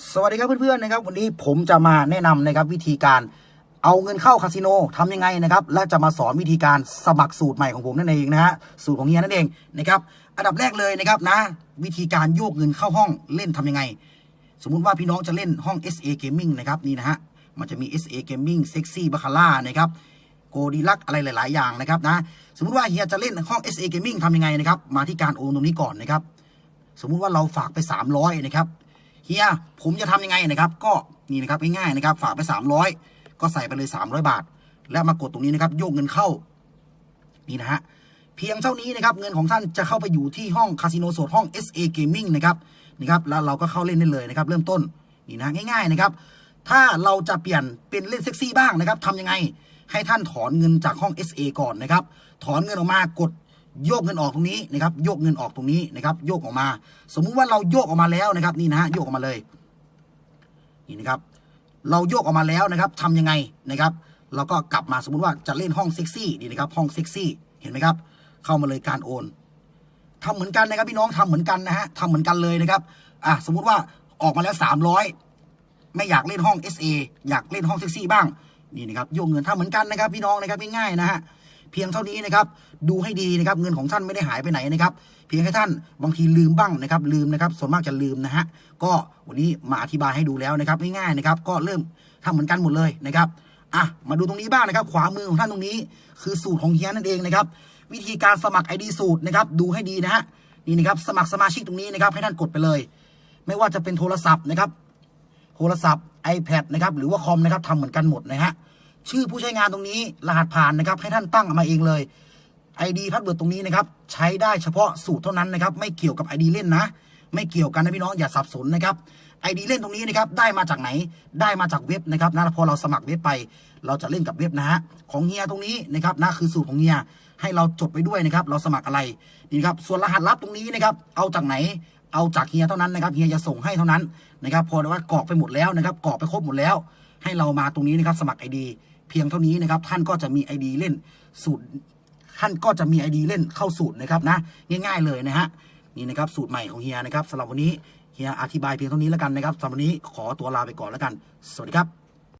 สวัสดีครับเพื่อนๆนะครับวันนี้ผมจะมาแนะนำนะครับวิธีการเอาเงินเข้าคาสิโนทำยังไงนะครับและจะมาสอนวิธีการสมัครสูตรใหม่ของผมนั่นเองนะฮะสูตรของเฮียนั่นเองนะครับอันดับแรกเลยนะครับนะ วิธีการโยกเงินเข้าห้องเล่นทำยังไง สมมุติว่าพี่น้องจะเล่นห้อง SA Gaming นะครับนี่นะฮะมันจะมี SA Gaming Sexy b a c a l a นะครับโกดีลักอะไรหลาย ๆ อย่างนะครับนะสมมุติว่าเฮียจะเล่นห้อง SA Gaming ทำยังไงนะครับมาที่การโอนตรงนี้ก่อนนะครับสมมุติว่าเราฝากไป 300นะครับ เฮียผมจะทำยังไงนะครับ ก็นี่นะครับง่ายๆนะครับ ฝากไป 300 ก็ใส่ไปเลย 300 บาท แล้วมากดตรงนี้นะครับ โยกเงินเข้านี่นะฮะเพียงเท่านี้นะครับ เงินของท่านจะเข้าไปอยู่ที่ห้องคาสิโนโซดห้อง SA Gaming นะครับนี่ครับแล้วเราก็เข้าเล่นได้เลยนะครับ เริ่มต้นนี่นะง่ายๆนะครับ ถ้าเราจะเปลี่ยนเป็นเล่นเซ็กซี่บ้างนะครับทำยังไงให้ท่านถอนเงินจากห้อง SA ก่อนนะครับ ถอนเงินออกมากด โยกเงินออกตรงนี้นะครับโยกเงินออกตรงนี้นะครับ โยกออกมา สมมุติว่าเราโยกออกมาแล้วนะครับ นี่นะฮะโยกออกมาเลยนี่นะครับ เราโยกออกมาแล้วนะครับทำยังไงนะครับเราก็กลับมาสมมุติว่าจะเล่นห้องเซ็กซี่นี่นะครับ ห้องเซ็กซี่เห็นไหมครับ เข้ามาเลยการโอนทำเหมือนกันนะครับพี่น้องทำเหมือนกันนะฮะทำเหมือนกันเลยนะครับอะสมมุติว่าออกมาแล้วสามร้อยไม่อยากเล่นห้อง SA อยากเล่นห้องเซ็กซี่บ้างนี่นะครับโยกเงินทำเหมือนกันนะครับ พี่น้องนะครับง่ายๆนะฮะ เพียงเท่านี้นะครับ ดูให้ดีนะครับ เงินของท่านไม่ได้หายไปไหนนะครับ เพียงแค่ท่านบางทีลืมบ้างนะครับ ลืมนะครับ ส่วนมากจะลืมนะฮะ ก็วันนี้มาอธิบายให้ดูแล้วนะครับ ง่ายๆนะครับ ก็เริ่มทำเหมือนกันหมดเลยนะครับ อะ มาดูตรงนี้บ้างนะครับ ขวามือของท่านตรงนี้ คือสูตรของเฮียนั่นเองนะครับ วิธีการสมัคร ID สูตรนะครับ ดูให้ดีนะฮะ นี่นะครับ สมัครสมาชิกตรงนี้นะครับ ให้ท่านกดไปเลย ไม่ว่าจะเป็นโทรศัพท์นะครับ โทรศัพท์ iPad นะครับ หรือว่าคอมนะครับทำเหมือนกันหมดนะฮะ ชื่อผู้ใช้งานตรงนี้รหัสผ่านนะครับ ให้ท่านตั้งมาเองเลย ID พัดเบิร์ดตรงนี้นะครับ ใช้ได้เฉพาะสูตรเท่านั้นนะครับ ไม่เกี่ยวกับ ID เล่นนะ ไม่เกี่ยวกันนะพี่น้องอย่าสับสนนะครับ ID เล่นตรงนี้นะครับ ได้มาจากไหน ได้มาจากเว็บนะครับนะพอเราสมัครเว็บไป เราจะเล่นกับเว็บนะฮะของเฮียตรงนี้นะครับนะคือสูตรของเฮียให้เราจดไปด้วยนะครับ เราสมัครอะไรนี่ครับ ส่วนรหัสลับตรงนี้นะครับ เอาจากไหน เอาจากเฮียเท่านั้นนะครับ เฮียจะส่งให้เท่านั้นนะครับ พอว่ากรอกไปหมดแล้วนะครับ กรอกไปครบหมดแล้ว ให้เรามาตรงนี้นะครับสมัคร ID เพียงเท่านี้นะครับ ท่านก็จะมี ID เล่นสูตร ท่านก็จะมี ID เล่นเข้าสูตรนะครับนะ ง่าย ๆเลยนะฮะนี่นะครับสูตรใหม่ของเฮียนะครับสำหรับวันนี้เฮียอธิบายเพียงเท่านี้แล้วกันนะครับสำหรับวันนี้ขอตัวลาไปก่อนแล้วกัน สวัสดีครับ